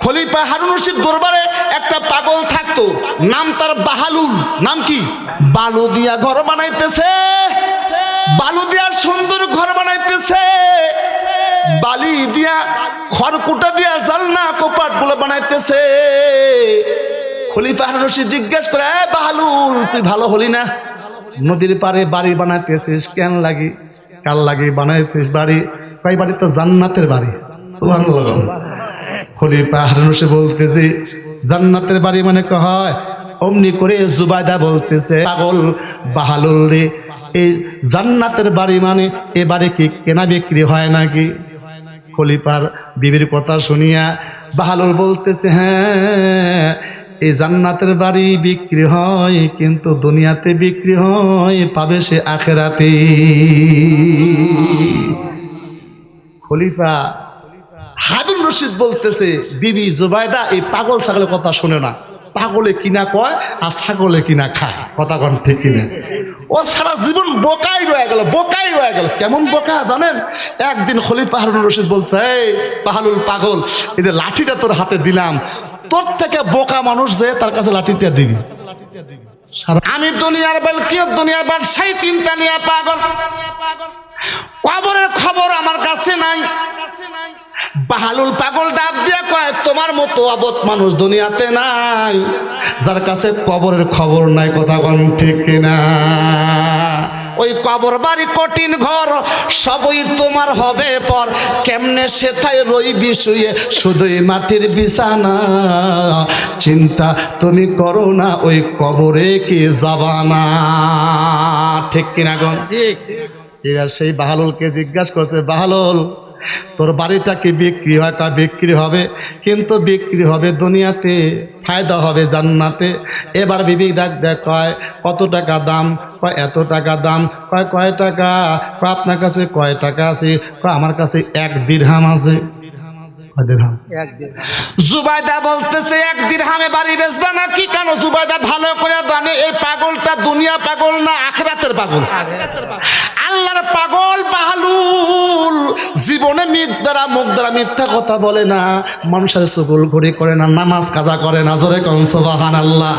খলিফা হারুন রশিদ দরবারে একটা পাগল থাকতো, নাম তার বাহালুল। নাম কি? বালু দিয়া ঘর বানাইতেছে। বালু দিয়া সুন্দর ঘর বানাইতেছে। বালি দিয়া খড়কুটা দিয়া জালনা কোপাটগুলো বানাইতেছে। খলিফা হারুন রশিদ জিজ্ঞেস করে, "এ বাহালুল, তুই ভালো হলি না? নদীর পারে বাড়ি বানাইতেছিস কেন লাগি? কার লাগি বানাইছিস বাড়ি? তাই বাড়ি? তো জান্নাতের বাড়ি। সুবহানাল্লাহ। খলিফা হারুন রশিদ বলতেছে, জান্নাতের বাড়ি মানে ক হয়? অমনি করে জুবাইদা বলতেছে, পাগল, বাহালুল রে, এই জান্নাতের বাড়ি মানে এ বাড়ি কি কেনা বিক্রি হয় নাকি? খলিফার বিবির কথা শুনিয়া বাহালুল বলতেছে হ্যাঁ এই জান্নাতের বাড়ি বিক্রি হয়, কিন্তু দুনিয়াতে বিক্রি হয়, পাবে সে আখেরাতে খলিফা হাদুল রশিদ বলতেছে, বিবি জুবাইদা, এই পাগল ছাগলের কথা শোনে না। পাগলে কিনা কয় আর ছাগলে কিনা খায়। কথা কন ঠিক কিনা? ও সারা জীবন বোকাই রয়ে গেল, বোকাই রয়ে গেল। কেমন বোকা জানেন? একদিন খলিফা হারুন রশিদ বলছে, এই পাহালুল পাগল, এই যে লাঠিটা তোর হাতে দিলাম, তোর থেকে বোকা মানুষ যে তার কাছে লাঠিটা দিবি। আমি দুনিয়ার বেল কি দুনিয়ার বেল? সেই চিন্তা নিয়ে পাগল। কবরের খবর আমার কাছে নাই। বাহালুল পাগল ডাব দিয়ে কয়, তোমার মতো আবত মানুষ দুনিয়াতে নাই, যার কাছে কবরের খবর নাই কথা ঠিক কিনা? ওই কবর বাড়ি কঠিন ঘর, সবই তোমার হবে পর। কেমনে সেথায় রইবি শুয়ে, শুধুই মাটির বিছানা। চিন্তা তুমি করো না, ওই কবরে কি যাবা না? ঠিক কিনা গন ঠিক এবার সেই বাহালুলকে জিজ্ঞাসা করছে, বাহালুল, তোর বাড়িটা কি বিক্রি হয়? কা বিক্রি হবে। কিন্তু বিক্রি হবে দুনিয়াতে, ফায়দা হবে জান্নাতে। এবার বিবি ডাক দেখ কয়, কত টাকা দাম? কয়, এত টাকা দাম। কয় কয় টাকা? কয়, আপনার কাছে কয় টাকা আছে? কয়, আমার কাছে এক দিরহাম আছে। জুবাইদা বলতেছে এক দিরহামে বাড়ি বেচবা না কি কেন জুবাইদা ভালো করে জানে এই পাগলটা দুনিয়া পাগল না আখরাতের পাগল? আল্লাহর পাগল বাহালুল জীবনে মিথ দ্বারা মুখ দ্বারা মিথ্যা কথা বলে না। মানুষের সুকুল ঘুরি করে না নামাজ কাজা করে না জোরে কংস বাহান আল্লাহ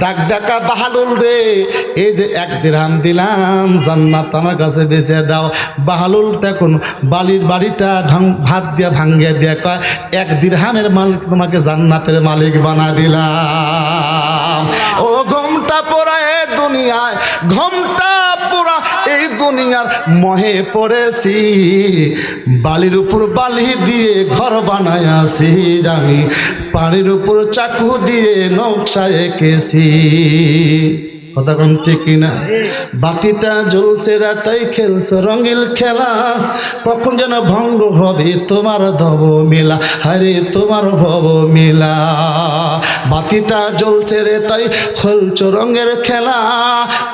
ডাক ডাকা বাহালুল রে এই যে এক দিরহাম দিলাম জান্নাত আমার কাছে বেঁচে দাও। বাহালুল দেখুন বালির বাড়িটা ঢং ভাত দিয়ে ভাঙ্গে দিয়ে কয় এক দিরহামের মালিক তোমাকে জান্নাতের মালিক বানা দিলাম। ও ঘমটা পড়া এ দুনিয়ায় ঘমটা পড়া এই দুনিয়ার মহে পড়েছি। বালির উপর বালি দিয়ে ঘর বানায়াছি আমি পানির উপর চাকু দিয়ে নকশা এঁকেছি। কথা কোন ঠিক কিনা বাতিটা জ্বলছে রাতাই খেলছে রঙিল খেলা। কখন যেন ভঙ্গ হবে তোমার ধব মেলা। হারে তোমার ভব মেলা। বাতিটা জ্বলছে রে তাই খেলছ রঙের খেলা।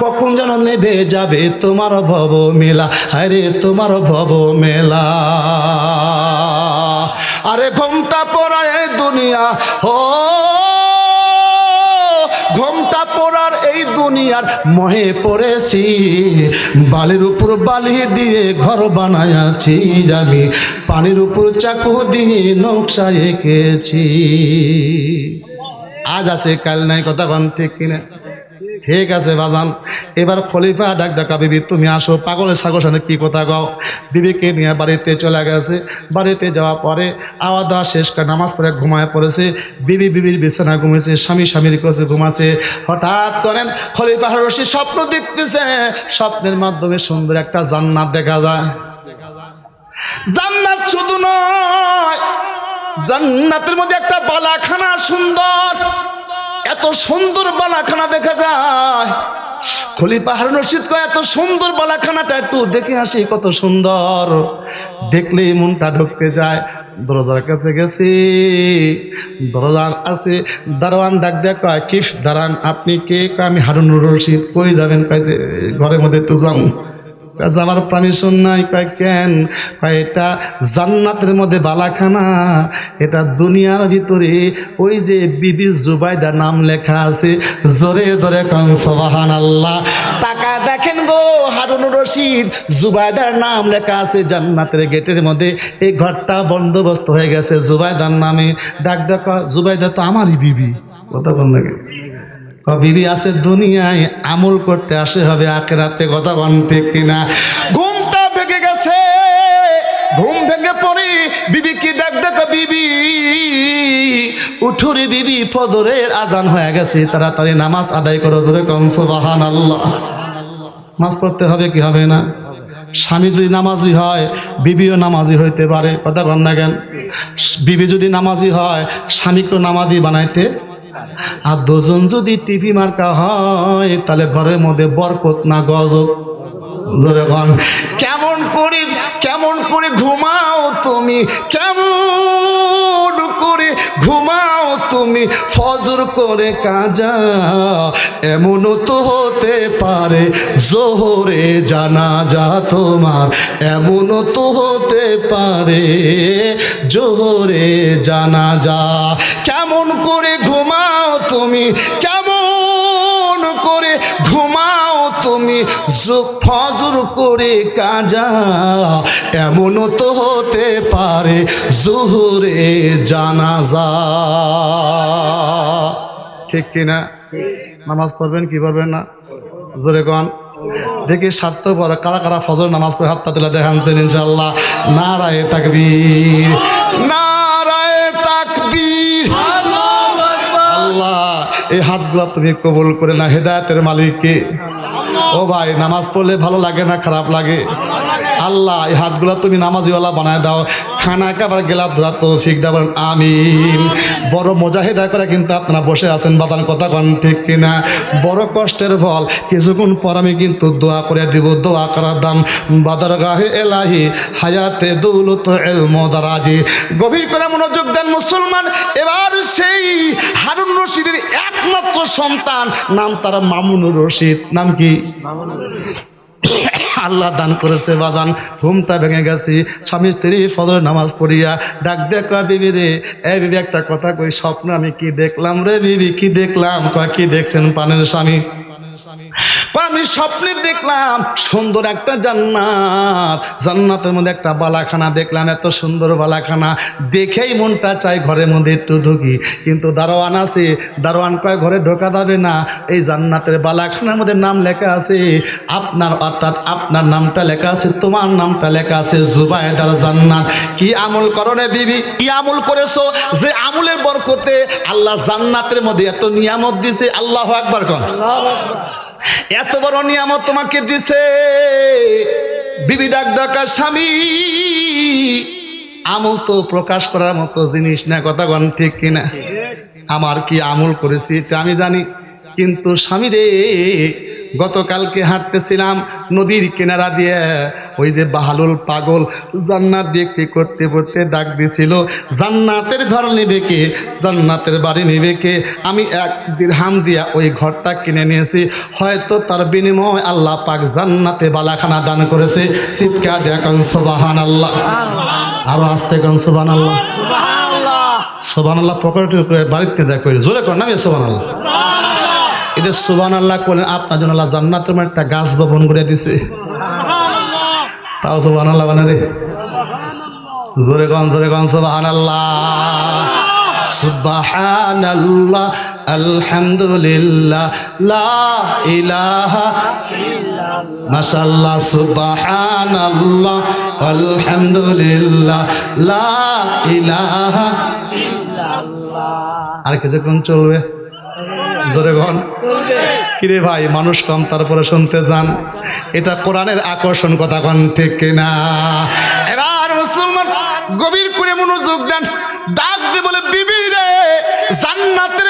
কখন যেন নেবে যাবে তোমার ভব মেলা। হারে তোমার ভব মেলা। আরে ঘমটা পড়ায় দুনিয়া, ও দুনিয়ার মহে পড়েছি। বালির উপর বালি দিয়ে ঘর বানায়াছি আমি পানির উপর চাকু দিয়ে নকশা এঁকেছি। আজ আছে, কাল নাই, কথা বান ঠিক কিনা? ঠিক আছে, বাজান। এবার খলিফা ডাক ডাকা বিবি, তুমি আসো। পাগলের সাগর সাথে কী কথা গাও বিবিকে নিয়ে বাড়িতে চলে গেছে। বাড়িতে যাওয়ার পরে আওয়া দাওয়া শেষ করে নামাজ পড়ে ঘুমায় পড়েছে। বিবি বিবির বিছানা ঘুমেছে স্বামী স্বামীর কাছে ঘুমাছে হঠাৎ করেন খলিফা রশি স্বপ্ন দেখতেছে। স্বপ্নের মাধ্যমে সুন্দর একটা জান্নাত দেখা যায়। জান্নাত শুধু নয়, জান্নাতের মধ্যে একটা বালাখানা সুন্দর। এত সুন্দর বালাখানা দেখা যায়। খলিফা হারুন রশিদ কয়, এত সুন্দর বালাখানাটা একটু দেখে আসি কত সুন্দর। দেখলেই মনটা ঢুকতে যায়। দরজার কাছে গেছি। দরজার আছে দারোয়ান ডাক দেখ কয়, কিফ দাঁড়ান আপনি কে? আমি হারুন রশিদ। কই যাবেন? কয়, ঘরের মধ্যে একটু যাও যাবার পারমিশন নাই, কয় কেন? কয়, এটা জান্নাতের মধ্যে বালাখানা, এটা দুনিয়ার ভিতরে ওই যে বিবি জুবাইদা নাম লেখা আছে, জোরে জোরে কন সবাহান আল্লাহ টাকা দেখেন গো, হারুন রশিদ, জুবাইদার নাম লেখা আছে জান্নাতের গেটের মধ্যে, এই ঘরটা বন্দোবস্ত হয়ে গেছে জুবাইদার নামে। ডাক দেখা, জুবাইদা তো আমারই বিবি। কথা বল বিবি আছে দুনিয়ায়, আমল করতে আসে হবে আখেরাতে, কথা বন ঠিক কিনা? ঘুমটা ভেঙে গেছে, ঘুম ভেঙে পড়ে, বিবি কি ডাক দেখো বিবি? উঠুরে বিবি ফদরের আজান হয়ে গেছে, তাড়াতাড়ি নামাজ আদায় করো, জোরে কম সুবহান আল্লাহ নামাজ পড়তে হবে কি হবে না? স্বামী যদি নামাজি হয়, বিবিও নামাজি হইতে পারে, কথা কন না কেন? বিবি যদি নামাজি হয়, স্বামীকেও নামাজি বানাইতে আর দুজন যদি টিভি মার্কা হয়, তাহলে ঘরের মধ্যে বরকত না গজব? কেমন করে কেমন করে ঘুমাও তুমি? কেমন করে ঘুমাও তুমি? ফজর করে কাজা, এমনও তো হতে পারে জোহরে জানা যা তোমার। এমনও তো হতে পারে জোহরে জানা যা কেমন করে ঘুমাও তুমি? কেমন করে ঘুমাও তুমি? ফজর করে কাজা। এমনও তো হতে পারে জোহরে জানাজা। ঠিক কিনা নামাজ পড়বেন কি পড়বেন না? জোরে কন। দেখি স্বার্থ পরে কারা কারা ফজর নামাজ পড়ে হাতটা তুলে দেখাচ্ছেন ইনশাল্লাহ নারায় তাকবীর। এই হাতগুলা তুমি কবুল করে না, হেদায়তের মালিককে। ও ভাই, নামাজ পড়লে ভালো লাগে না, খারাপ লাগে? আল্লাহ, এই হাতগুলা তুমি নামাজিওয়ালা বানায় দাও। খানা খাবার গেলাপ ধরা তৌফিক দেবেন আমি বড় মজাহিদা করে কিন্তু আপনারা বসে আছেন বাদান কথা কন, ঠিক কিনা? বড় কষ্টের ফল, কিছুক্ষণ পর আমি কিন্তু দোয়া করে দিব, দোয়া করার দাম। বাদার গাহে এলাহি, হায়াতে দৌলত এল মদারাজি গভীর করে মনোযোগ দেন মুসলমান, এবার সেই হারুন রশিদের একমাত্র সন্তান, নাম তার মামুনুর রশিদ। নাম কি? আল্লাহ দান করেছে, বাদান, ঘুমটা ভেঙে গেছি। স্বামী স্ত্রী ফজর নামাজ পড়িয়া ডাক দেখ বিবি রে, এ বিবি একটা কথা কই, স্বপ্ন আমি কি দেখলাম রে বিবি? কি দেখলাম? কয়, কি দেখছেন পানের স্বামী? আমি স্বপ্নে দেখলাম সুন্দর একটা জান্নাত। জান্নাতের মধ্যে একটা বালাখানা দেখলাম এত সুন্দর বালাখানা। দেখেই মনটা চাই ঘরের মধ্যে একটু ঢুকি। কিন্তু দারোয়ান আছে দারোয়ান কয় ঘরে ঢোকা যাবে না। এই জান্নাতের বালাখানার মধ্যে নাম লেখা আছে আপনার অর্থাৎ আপনার নামটা লেখা আছে তোমার নামটা লেখা আছে জুবায়দার জান্নাত। কি আমল করনে বিবি? কি আমল করেছ যে আমলের বরকতে আল্লাহ জান্নাতের মধ্যে এত নিয়ামত দিছে? আল্লাহ আকবার কন। এত বড় নিয়ামত তোমাকে দিছে। বিবি ডাক ডাকা, স্বামী, আমল তো প্রকাশ করার মতো জিনিস না, কথা গণ ঠিক কিনা? আমার কি আমল করেছি এটা আমি জানি। কিন্তু স্বামী রে গতকালকে হাঁটতেছিলাম নদীর কিনারা দিয়ে। ওই যে বাহালুল পাগল জান্নাত বিক্রি করতে করতে ডাক দিছিল জান্নাতের ঘর নেবে কে? জান্নাতের বাড়ি নেবে কে? আমি এক দিরহাম দিয়া ওই ঘরটা কিনে নিয়েছি। হয়তো তার বিনিময় আল্লাহ পাক জান্নাতে বালাখানা দান করেছে। চিৎকার দেখুন সোবাহান আল্লাহ আরও আসতে কন সোবান আল্লাহ সোবান আল্লাহ পকেটে বাড়িতে দেখো জোরে কর না সোবান আল্লাহ এদের সোবান আল্লাহ করলেন, আপনার জন্য আল্লাহ জান্নাতের মধ্যে একটা গাছ বপন করে দিছে। তাও সোবান আল্লাহ বানা বানারে জোরে কন জোরে কন সোবাহান আল্লাহ সুবহানাল্লাহ, আলহামদুলিল্লাহ, লা ইলাহা মাশাআল্লাহ, সুবহানাল্লাহ, আলহামদুলিল্লাহ, লা ইলাহা আর কিছুক্ষণ চলবে। গন কিরে ভাই, মানুষ কম, তারপরে শুনতে যান এটা কোরআনের আকর্ষণ কথা কন, ঠিক কিনা? এবার মুসলমান গভীর করে মনোযোগ দেন, ডাক দিয়ে বলে, বিবি রে, জান্নাতের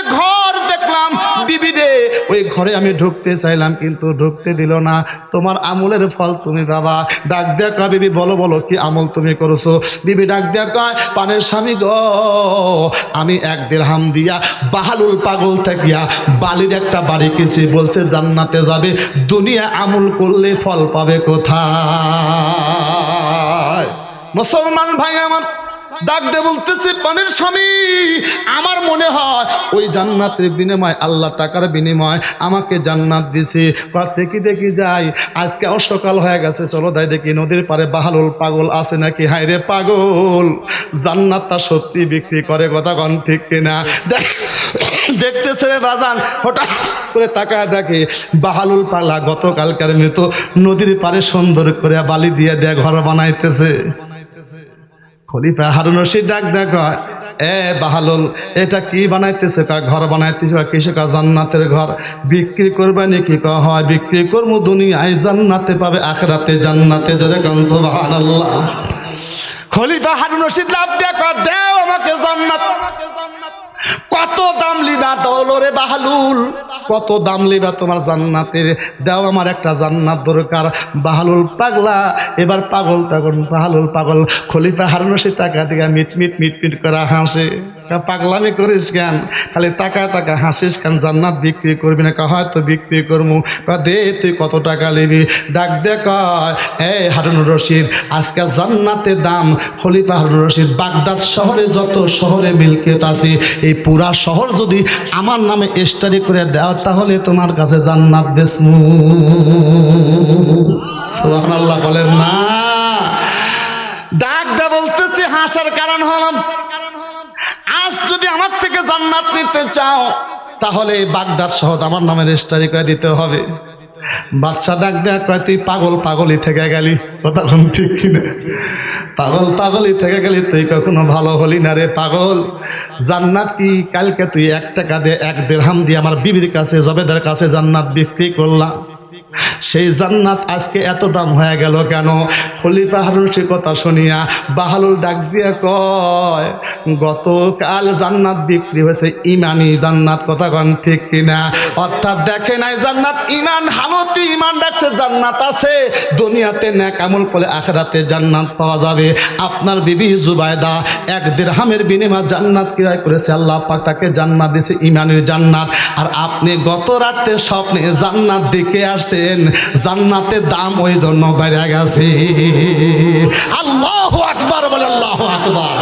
ওই ঘরে আমি ঢুকতে চাইলাম, কিন্তু ঢুকতে দিল না। তোমার আমলের ফল তুমি বাবা ডাক দেয়া কয়, বিবি, বলো বলো, কি আমল তুমি করেছ? বিবি ডাক দেয়া কয়, পানের স্বামী গো, আমি এক দেড়হাম দিয়া বাহালুল পাগল থাকিয়া বালির একটা বাড়ি কিনছি। বলছে, জান্নাতে যাবে। দুনিয়া আমল করলে ফল পাবে কোথায়? মুসলমান ভাই আমার ডাক দে বলতেছে, পানের স্বামী, আমার মনে হয় ওই জান্নাতের বিনিময়, আল্লাহ টাকার বিনিময় আমাকে জান্নাত দিছে। দেখি দেখি, যাই। আজকে সকাল হয়ে গেছে, চলো তাই দেখি, নদীর পারে বাহালুল পাগল আছে নাকি? হায় রে পাগল জান্নাতটা সত্যি বিক্রি করে কথা কন ঠিক কিনা? দেখ, দেখতেছে রে বাজান, হঠাৎ করে তাকায় দেখে বাহালুল পাগলা গতকালকার মৃত নদীর পারে সুন্দর করে বালি দিয়ে দেয় ঘর বানাইতেছে। খলিফা হারুন রশিদ ডাক দেখো। এ বাহালুল, এটা কি বানাইতেছে কা? ঘর বানাইতেছে কা? কিসে কা? জান্নাতের ঘর। বিক্রি করবে নাকি কা? হয় বিক্রি করব দুনিয়ায়, জান্নাতে পাবে আখরাতে জান্নাতে যারা কান সুবহানাল্লাহ। খলিফা হারুন রশিদ লাভ দেখো, দেও আমাকে জান্নাত। কত দাম লিবা দৌলরে বাহালুল? কত দাম লিবা তোমার জান্নাতের? দাও আমার একটা জান্নাত দরকার। বাহালুল পাগলা, এবার পাগল তখন বাহালুল পাগল। খলিফা হারুন সে টাকা দিকে মিট মিট মিট মিট করা হাসে। পাগলামি করিস কেন? খালি টাকা টাকা হাসিস কেন? জান্নাত বিক্রি করবি না? কা হয়তো বিক্রি করব দে, তুই কত টাকা নিবি? ডাক দে, কয় এ হারুন রশিদ, আজকে জান্নাতের দাম। খলিফা হারুন রশিদ, বাগদাদ শহরে যত শহরে মিলকিয়ত আছে, এই পুরা শহর যদি আমার নামে স্টাডি করে দেওয়া তাহলে তোমার কাছে জান্নাত বেসমু সুবহানাল্লাহ বলেন না। ডাক দে বলতেছি, হাসার কারণ হলাম আমার থেকে জান্নাত নিতে চাও, তাহলে বাগদার শহর আমার নামে রেজিস্টারি করে দিতে হবে। বাচ্চা ডাক দেয়া কয়, তুই পাগল পাগলই থেকে গেলি। কথা কোন ঠিক কিনা? পাগল পাগলই থেকে গেলি, তুই কখনো ভালো হলি না রে পাগল। জান্নাত কি? কালকে তুই এক টাকা দিয়ে এক দেড়হাম দিয়ে আমার বিবির কাছে, জবেদের কাছে জান্নাত বিক্রি করলাম। সেই জান্নাত আজকে এত দাম হয়ে গেল কেন? খলিফা হারুন সে কথা শুনিয়া বাহালুল ডাক দিয়ে কয়, গতকাল জান্নাত বিক্রি হয়েছে ইমানি জান্নাত। কথা কন ঠিক কিনা? অর্থাৎ দেখে নাই জান্নাত ইমান হালতি ইমান ডাকছে, জান্নাত আছে। দুনিয়াতে ন্যাক আমল করে আখরাতে জান্নাত পাওয়া যাবে। আপনার বিবি জুবায়দা এক দেড়হামের বিনিময় জান্নাত ক্রয় করেছে। আল্লাহ পাক তাকে জান্নাত দিয়েছে, ইমানের জান্নাত। আর আপনি গত রাতে স্বপ্নে জান্নাত দেখে দিলেন জান্নাতে দাম ওই জন্য বেড়ে গেছে। আল্লাহ আকবার বলে আল্লাহ আকবার।